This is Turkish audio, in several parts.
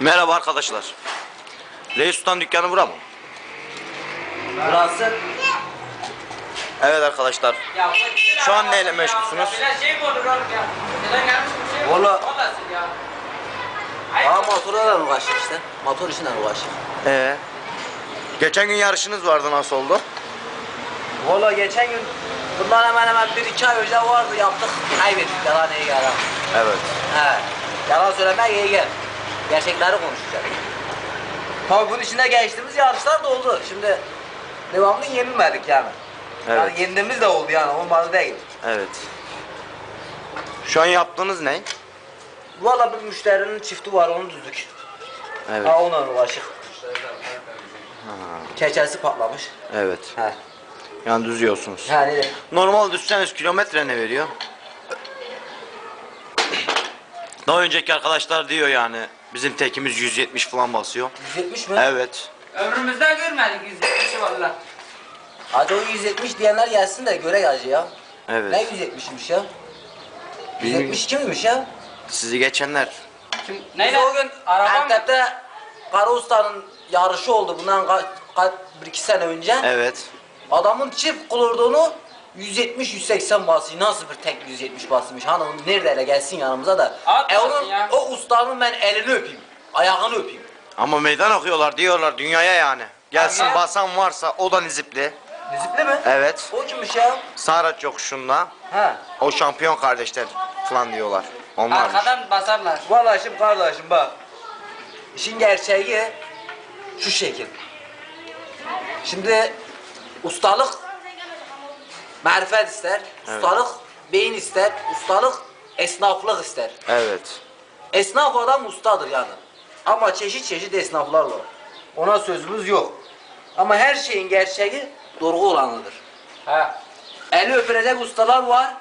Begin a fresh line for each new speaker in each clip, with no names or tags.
Merhaba arkadaşlar. Reis Usta'nın dükkanı bura mı?
Burası
Evet arkadaşlar. Şu an neyle meşgulsünüz?
şey şey?
Valla-. Aa motorla uğraşır işte. Motor işiyle uğraşır.
Ee, geçen gün yarışınız vardı nasıl oldu?
Valla geçen gün bundan hemen hemen bir iki ay önce vardı yaptık. Kaybettik yalan iyi yalan.
Evet.
He. Yalan söylemek iyi gel. Gerçekleri konuşacak. Tabii bunun içinde geçtiğimiz yarışlar da oldu. Şimdi devamlı yenilmedik yani.
Evet.
Yani yendiğimiz de oldu yani olmadı değil.
Evet. Şu an yaptığınız ne?
Valla bir müşterinin çifti var onu düzdük.
Evet.
Ha onunla uğraşık. Keçesi patlamış.
Evet.
He.
Yani düzüyorsunuz.
Yani
Normal düzseniz kilometre ne veriyor? Daha önceki arkadaşlar diyor yani bizim tekimiz 170 falan basıyor.
170 mi?
Evet.
Ömrümüzde görmedik yüzde valla.
Hadi o 170 diyenler gelsin de göre gelci ya. Ne
Evet.
170'miş ya?
Bilmiyorum.
172 miymiş ya?
Sizi geçenler.
Kim?
Biz
Neyle?
o gün
Araba mı?
Antep'te Kara Usta'nın yarışı oldu bundan ka- ka- bir iki sene önce.
Evet.
Adamın çift kulurduğunu 170-180 basıyor. Nasıl bir tek 170 basmış? Onu nerede ele gelsin yanımıza da.
At
e onun,
ya.
o ustanın ben elini öpeyim. Ayağını öpeyim.
Ama meydan okuyorlar diyorlar dünyaya yani. Gelsin
Ama-
basan varsa o da nizipli.
Nizipli mi?
Evet.
O kimmiş ya?
Saraç yokuşunda.
He.
O şampiyon kardeşler falan diyorlar. Onlar.
Arkadan basarlar.
Vallahi şimdi kardeşim bak. İşin gerçeği şu şekil. Şimdi ustalık marifet ister,
Evet.
ustalık beyin ister, ustalık esnaflık ister.
Evet.
Esnaf adam ustadır yani. Ama çeşit çeşit esnaflar var. Ona sözümüz yok. Ama her şeyin gerçeği doğru olanıdır.
Ha.
Eli öpülecek ustalar var.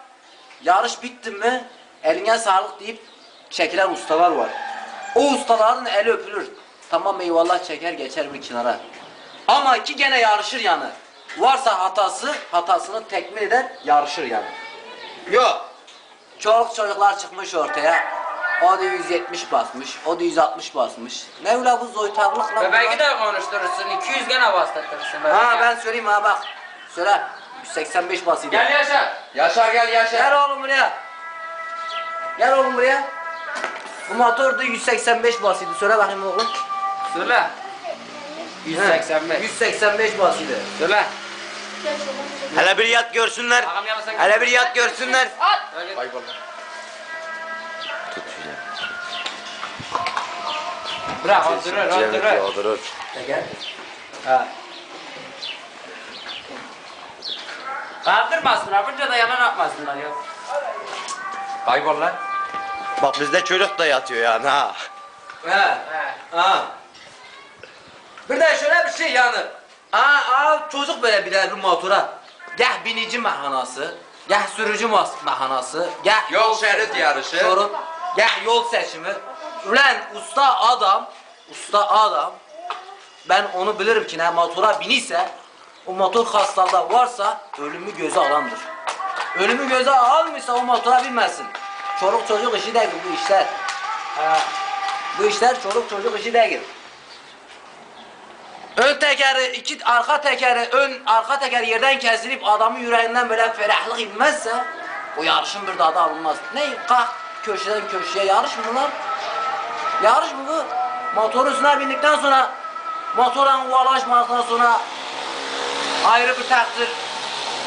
Yarış bitti mi eline sağlık deyip çekilen ustalar var. O ustaların eli öpülür. Tamam eyvallah çeker geçer bir kenara. Ama ki gene yarışır yani. Varsa hatası hatasını tekmil eder yarışır yani. Yok. Çoluk çocuklar çıkmış ortaya. O da 170 basmış, o da 160 basmış. Ne öyle bu zoytarlık lan?
Ve belki de konuşturursun. 200 gene bastırtırsın.
Ha ben söyleyeyim ha bak. Söyle. 185 basıydı.
Gel yaşa.
Yaşar gel Yaşar. Gel oğlum buraya. Gel oğlum buraya. Bu motor da 185 basıydı. Söyle bakayım oğlum.
Söyle. 185.
185 basıydı.
Söyle.
Hele bir yat görsünler. Hele bir yat görsünler.
Öyle.
Tut güzel.
Bırak öldürür öldürür.
Yağdırır.
Gel. Ha.
Kaldırmasın. Yapınca da yalan atmasınlar ya.
Kaybol lan.
Bak bizde çocuk da yatıyor yani ha.
He.
He.
Ha. Bir de şöyle bir şey yani. Aa, aa çocuk böyle bir motora. Gah binici mahanası, gah sürücü mahanası, gah
Yol şerit yarışı.
sorun, gah yol seçimi. Ulan usta adam, usta adam. Ben onu bilirim ki ne motora biniyse, o motor hastalığı varsa ölümü göze alandır. Ölümü göze almışsa o motora binmesin. Çoluk çocuk işi değil bu işler. Ha. Bu işler çoluk çocuk işi değil. Ön tekeri, iki arka tekeri, ön arka teker yerden kesilip adamın yüreğinden böyle ferahlık inmezse o yarışın bir tadı alınmaz. Ne kalk köşeden köşeye yarış mı bunlar? Yarış mı bu? Motorun üstüne bindikten sonra motorla ulaşmadıktan sonra ayrı bir takdir.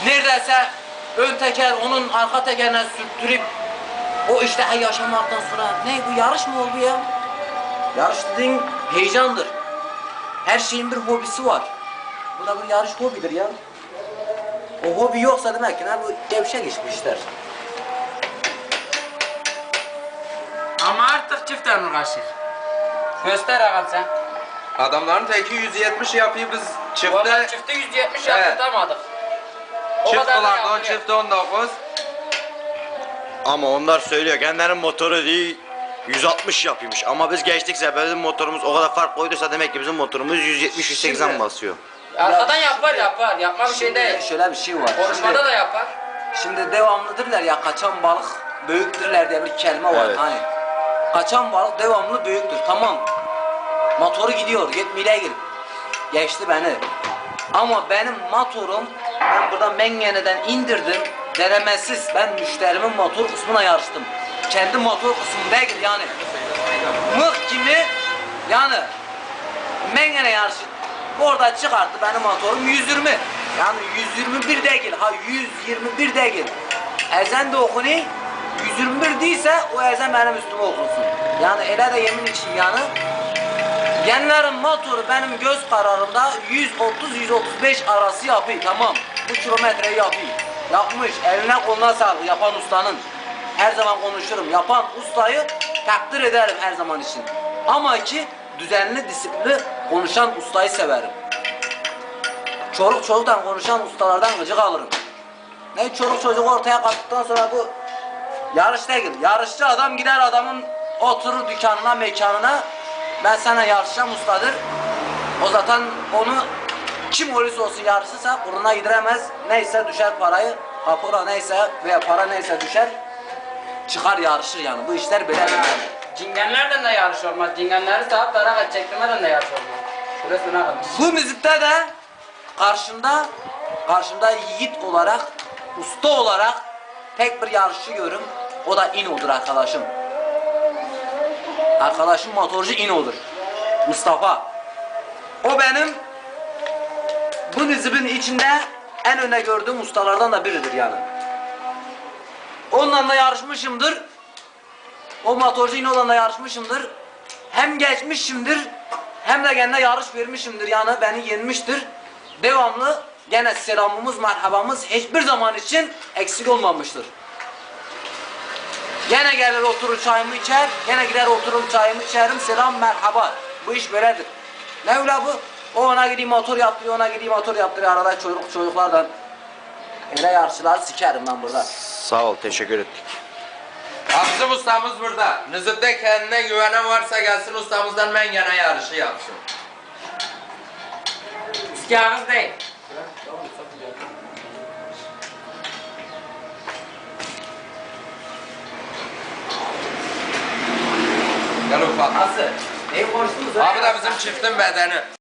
Neredeyse ön teker onun arka tekerine sürttürüp o iştahı yaşamaktan sonra ne bu yarış mı oldu ya? Yarış dediğin heyecandır. Her şeyin bir hobisi var. Bu da bir yarış hobidir ya. O hobi yoksa demek ki ne bu gevşek iş bu işler.
Ama artık çiftten uğraşır. Göster ağam sen.
Adamların teki 170 yapıyor biz çifte
çifte 170
Evet.
yaptırtamadık. O
çift
yapıyor.
çift 19.
Ama onlar söylüyor kendilerinin motoru değil 160 yapıyormuş. Ama biz geçtikse bizim motorumuz o kadar fark koyduysa demek ki bizim motorumuz 170-180
Şimdi-
basıyor.
Arkadan yapar yapar. Yapma bir şey değil.
Şöyle bir şey var.
Konuşmada da yapar.
şimdi devamlıdırlar ya kaçan balık büyüktürler diye bir kelime var
Evet.
hani. Kaçan balık devamlı büyüktür tamam. Motoru gidiyor 70'le gir. Geçti beni. Ama benim motorum ben buradan Mengene'den indirdim. Denemesiz ben müşterimin motor kısmına yarıştım. Kendi motor kısmı değil yani. Mıh kimi yani Mengene yarışı orada çıkarttı benim motorum 120. Yani 121 değil ha 121 değil. Ezen de okunu 121 değilse o ezen benim üstüme okunsun. Yani ele de yemin için yani Genlerin motoru benim göz kararımda 130-135 arası yapıyor tamam. Bu kilometreyi yapıyor. Yapmış eline koluna sağlık yapan ustanın. Her zaman konuşurum. Yapan ustayı takdir ederim her zaman için. Ama ki düzenli disiplinli konuşan ustayı severim. Çoluk çocuktan konuşan ustalardan gıcık alırım. Ne çoluk çocuk ortaya kattıktan sonra bu yarış değil. Yarışçı adam gider adamın oturur dükkanına mekanına ben sana yarışacağım ustadır. O zaten onu kim olursa olsun yarışırsa kuruna gidiremez. Neyse düşer parayı. Kapora neyse veya para neyse düşer. Çıkar yarışır yani. Bu işler böyle değil.
Cingenlerden de yarış olmaz. Cingenleri sahip darak çektirmeden de yarış olmaz. Şurasına kadar.
Bu müzikte de karşımda karşımda yiğit olarak usta olarak tek bir yarışçı görüm. O da İno'dur arkadaşım. Arkadaşım motorcu İno'dur. Mustafa. O benim bu nizibin içinde en öne gördüğüm ustalardan da biridir yani. Onunla da yarışmışımdır. O motorcu İno'dan da yarışmışımdır. Hem geçmişimdir hem de gene yarış vermişimdir yani beni yenmiştir. Devamlı gene selamımız merhabamız hiçbir zaman için eksik olmamıştır. Gene gelir oturur çayımı içer, gene gider otururum çayımı içerim, selam merhaba. Bu iş böyledir. Ne öyle bu? O ona gideyim motor yaptırıyor, ona gideyim motor yaptırıyor. Arada çocuk çocuklardan öyle yarışçılar sikerim ben burada.
Sağ ol teşekkür ettik.
Bizim ustamız burada. Nizip'te kendine güvenen varsa gelsin ustamızdan mengene yarışı yapsın.
Ağız değil.
Gel ufak.
Nasıl? Neyi konuştunuz?
Abi de bizim çiftin bedeni.